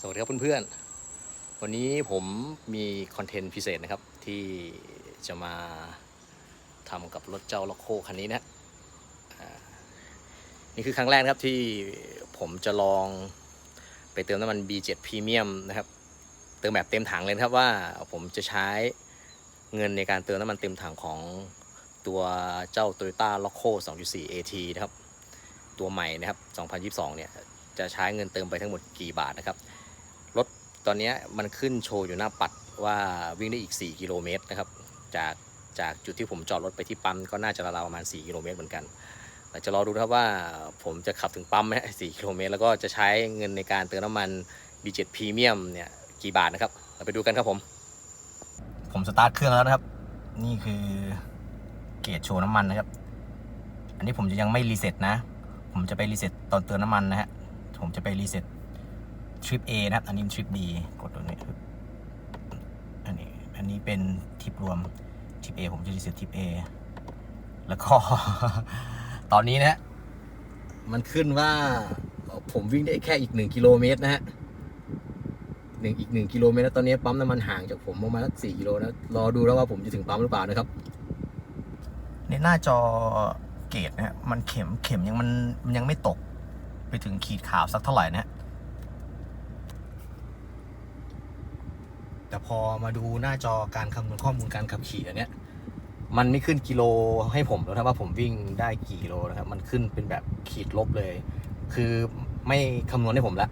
สวัสดีครับเพื่อนๆ วันนี้ผมมีคอนเทนต์พิเศษนะครับ ที่จะมาทำกับรถเจ้าล็อกโคคันนี้นะอ่านี่คือครั้งแรกครับที่ผมจะลองไปเติมน้ำมัน B7 Premium นะครับ เติมแบบเต็มถังเลยครับว่าผมจะใช้เงินในการเติมน้ำมันเต็มถังของตัวเจ้า Toyota l o c o 2.4 AT นะครับ ตัวใหม่นะครับ 2022 เนี่ย จะใช้เงินเติมไปทั้งหมดกี่บาทนะครับ รถตอนนี้มันขึ้นโชว์อยู่หน้าปัดว่าวิ่งได้อีก 4 กิโลเมตรนะครับ จากจากจุดที่ผมจอดรถไปที่ปั๊มก็น่าจะราวประมาณ 4 กิโลเมตรเหมือนกันจะรอดูนะครับว่าผมจะขับถึงปั๊มไหม4กิโลเมตร แล้วก็จะใช้เงินในการเติมน้ำมัน B7 Premium เนี่ยกี่บาทนะครับ เราไปดูกันครับผม ผมสตาร์ทเครื่องแล้วนะครับ นี่คือเกจโชว์น้ำมันนะครับ อันนี้ผมจะยังไม่รีเซ็ตนะ ผมจะไปรีเซ็ตตอนเติมน้ำมันนะฮะ ผมจะไปรีเซ็ต ทริป A นะครับ อันนี้ทริป B กดตรงนี้อันนี้ อันนี้เป็นทริปรวมทริป A ผมจะรีเซ็ตทริป A แล้วก็ ตอนนี้นะฮะมันขึ้นว่า ผมวิ่งได้แค่อีกหนึ่งกิโลเมตรนะฮะหนึ่งอีกหนึ่งกิโลเมตรแล้วตอนนี้ปั๊มน้ำมันห่างจากผมประมาณสักสี่กิโลนะรอดูแล้วว่าผมจะถึงปั๊มหรือเปล่านะครับ ในหน้าจอเกตนะฮะมันเข็มเข็มยังมันมันยังไม่ตก ไปถึงขีดขาวสักเท่าไหร่นะฮะ แต่พอมาดูหน้าจอการคำนวณข้อมูลการขับขี่อันเนี้ยมันไม่ขึ้นกิโลให้ผมแล้วถ้าว่าผมวิ่งได้กี่กิโลนะครับ มันขึ้นเป็นแบบขีดลบเลย คือไม่คำนวณให้ผมแล้ว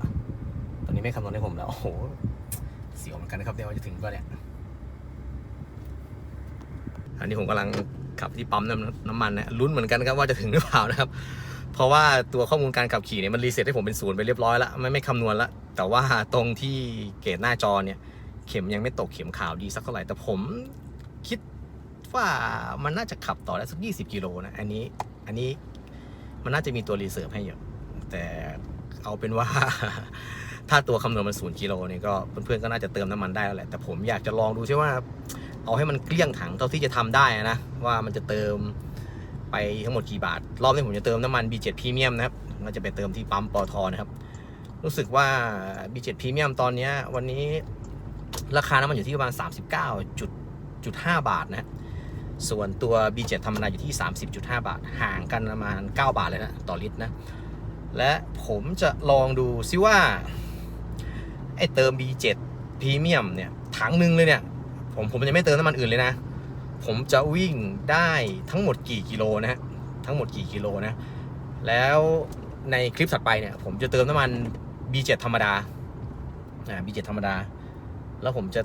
ตอนนี้ไม่คำนวณให้ผมแล้ว โอ้โห เสียวเหมือนกันนะครับเดี๋ยวว่าจะถึงก็เนี่ยอันนี้ผมกำลังขับที่ปั๊มน้ำน้ำมันนะลุ้นเหมือนกันครับว่าจะถึงหรือเปล่านะครับ เพราะว่าตัวข้อมูลการขับขี่เนี่ยมันรีเซ็ตให้ผมเป็นศูนย์ไปเรียบร้อยแล้วไม่ไม่คำนวณแล้วแต่ว่าตรงที่เกตหน้าจอเนี่ย เข็มยังไม่ตกเข็มขาวดีสักเท่าไหร่ แต่ผมคิดว่ามันน่าจะขับต่อได้สัก 20 กิโลนะ อันนี้ อันนี้มันน่าจะมีตัวรีเซิร์ฟให้อยู่แต่เอาเป็นว่า ถ้าตัวคำนวณมันศูนย์กิโลเนี่ยก็เพื่อนๆก็น่าจะเติมน้ำมันได้แล้วแหละ แต่ผมอยากจะลองดูใช่ว่า เอาให้มันเกลี้ยงถังเท่าที่จะทำได้นะ ว่ามันจะเติมไปทั้งหมดกี่บาท รอบนี้ผมจะเติมน้ำมัน B7 Premium นะครับเราจะไปเติมที่ปั๊มปอทนะครับ รู้สึกว่า B7 Premium ตอนนี้วันนี้ ราคาน้ำมันอยู่ที่ประมาณ 39.5 บาทนะส่วนตัว B7 ธรรมดาอยู่ที่ 30.5 บาท ห่างกันประมาณ 9 บาทเลยนะ ต่อลิตรนะ และผมจะลองดูซิว่า ไอเติม B7 Premium เนี่ย ถังหนึ่งเลยเนี่ย ผมผมจะไม่เติมน้ำมันอื่นเลยนะ ผมจะวิ่งได้ทั้งหมดกี่กิโลนะฮะ ทั้งหมดกี่กิโลนะ แล้วในคลิปถัดไปเนี่ย ผมจะเติมน้ำมัน B7 ธรรมดา อ่า B7 ธรรมดา แล้วผมจะ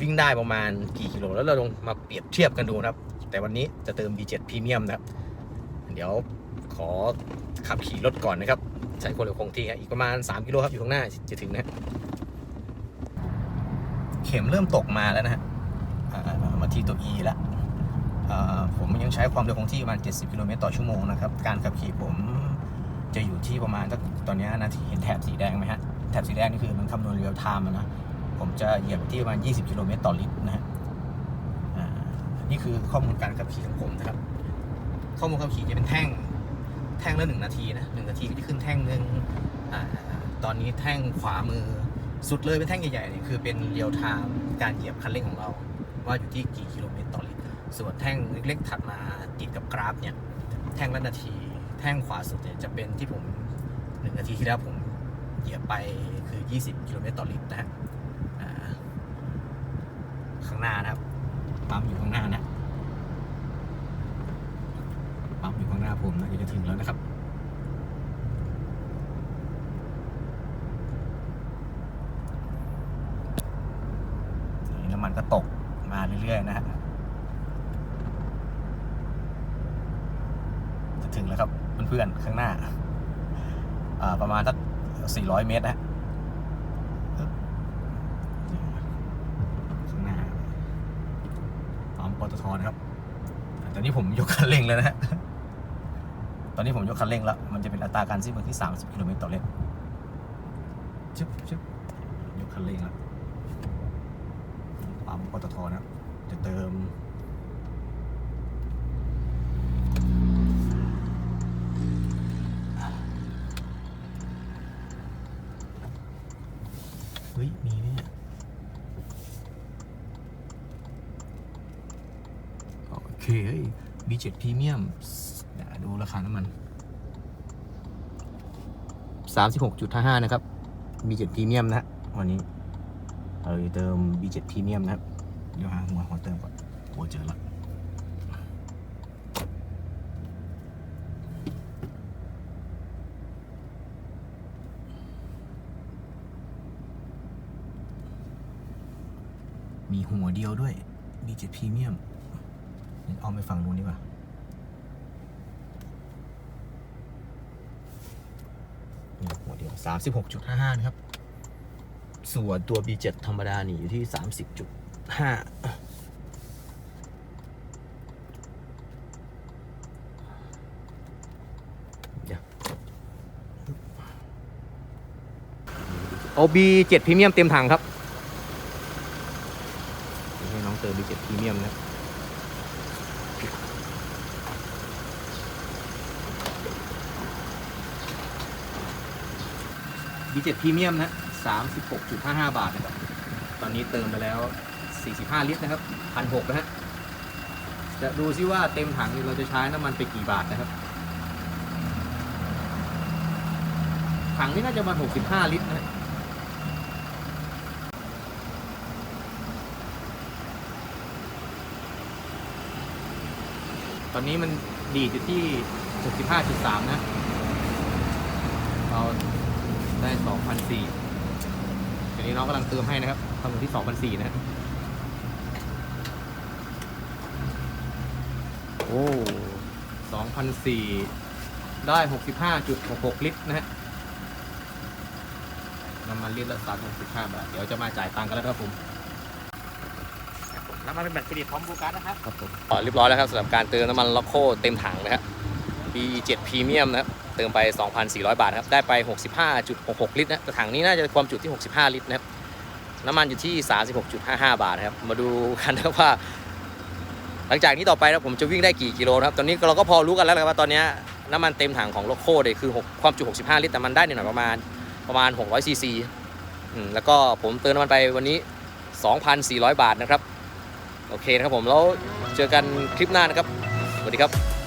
วิ่งได้ประมาณกี่กิโลแล้วเราลองมาเปรียบเทียบกันดูนะครับ แต่วันนี้จะเติม B7 Premium นะครับ เดี๋ยวขอขับขี่รถก่อนนะครับ ใช้ความเร็วคงที่ครับอีกประมาณ 3 กิโลครับอยู่ข้างหน้าจะถึงนะเข็มเริ่มตกมาแล้วนะฮะมาที่ตัว E แล้วผมยังใช้ความเร็วคงที่ประมาณ 70 กิโลเมตรต่อชั่วโมงนะครับ การขับขี่ผมจะอยู่ที่ประมาณตอนนี้นาทีเห็นแถบสีแดงไหมฮะ แถบสีแดงนี่คือมันคำนวณเรียลไทม์นะ ผมจะเหยียบที่ประมาณ 20 กิโลเมตรต่อลิตรนะฮะอ่านี่คือข้อมูลการขับขี่ของผมนะครับ ข้อมูลขับขี่จะเป็นแท่ง แท่งละหนึ่งนาทีนะหนึ่งนาทีก็จะขึ้นแท่งหนึ่งอตอนนี้แท่งขวามือสุดเลยเป็นแท่งใหญ่ๆนี่คือเป็นเรียลไทม์การเหยียบคันเร่งของเรา ว่าอยู่ที่กี่กิโลเมตรต่อลิตร ส่วนแท่งเล็กๆถัดมาติดกับกราฟเนี่ยแท่งละนาที แท่งขวาสุดเนี่ยจะเป็นที่ผมหนึ่งนาทีที่แล้วผมเหยียบไปคือ 20 กิโลเมตรต่อลิตรนะฮะางหน้านะครับ ปั๊มอยู่ข้างหน้านะ ปั๊มอยู่ข้างหน้าผมนะจะถึงแล้วนะครับนี่น้ำมันก็ตกมาเรื่อยๆนะฮะ จะถึงแล้วครับเพื่อนๆข้างหน้า ประมาณสัก400 เมตรนะฮะปึ๊บข้างหน้าปั๊มป ตทนะครับตอนนี้ผมยกคันเร่งแล้วนะฮะตอนนี้ผมยกคันเร่งแล้ว มันจะเป็นอัตราการสิ้นเปลืองที่ 30กิโลเมตรต่อเลนชึบชึบยกคันเร่งแล้วปั๊มปตทนะครับจะเติม เฮ้ย มีไหมเนี่ยโอ เคเฮ้ย B7 Premium เดี๋ยวดูราคาน้ำมัน 36.55 นะครับ B7 Premium นะฮะวันนี้ เราจะเติม B7 Premium นะครับ เดี๋ยวหาหัวหัวเติมก่อนโอ้เจอละมีหัวเดียวด้วย B7 Premium เอาไปฝั่งนู้นดีกว่านี่หัวเดียว36.55นะครับ ส่วนตัว B7 ธรรมดานี่อยู่ที่30.5เดี๋ยวโอ B7 พรีเมียมเต็มถังครับ ให้น้องเติม B7 พรีเมียมนะ B7 พรีเมียมนะ36.55 บาทนะครับ ตอนนี้เติมไปแล้ว 45 ลิตรนะครับ1,600นะฮะ จะดูซิว่าเต็มถังนี่เราจะใช้น้ำมันไปกี่บาทนะครับ ถังนี่น่าจะประมาณ65 ลิตรนะตอนนี้มันดีดอยู่ที่ 65.3 นะเรา ได้2,004ทีนี้น้องกำลังเติมให้นะครับทำอยู่ที่2,004นะฮะโอ้2,004ได้65.66ลิตรนะฮะน้ำมันลิตรละ365บาท เดี๋ยวจะมาจ่ายตังค์กันแล้วครับผมน้ำมันเป็นแบตเตอรี่พร้อมบลูการ์ดนะครับครับผมเรียบร้อยแล้วครับสำหรับการเติมน้ำมันล็อกโคเต็มถังนะครับ B7 Premium นะครับ เติมไป 2,400 บาทครับ ได้ไป 65.66 ลิตรนะถังนี้น่าจะความจุที่ 65 ลิตรนะครับ น้ำมันอยู่ที่ 36.55 บาทนะครับ มาดูกันนะว่า หลังจากนี้ต่อไปนะผมจะวิ่งได้กี่กิโลนะครับ ตอนนี้เราก็พอรู้กันแล้วนะครับว่าตอนนี้น้ำมันเต็มถังของโลโก้เนี่ยคือ 6 ความจุ 65 ลิตร แต่มันได้หน่อยประมาณประมาณ 600 ซีซีอืมแล้วก็ผมเติมน้ำมันไปวันนี้ 2,400 บาทนะครับ โอเคนะครับผม แล้วเจอกันคลิปหน้านะครับ สวัสดีครับ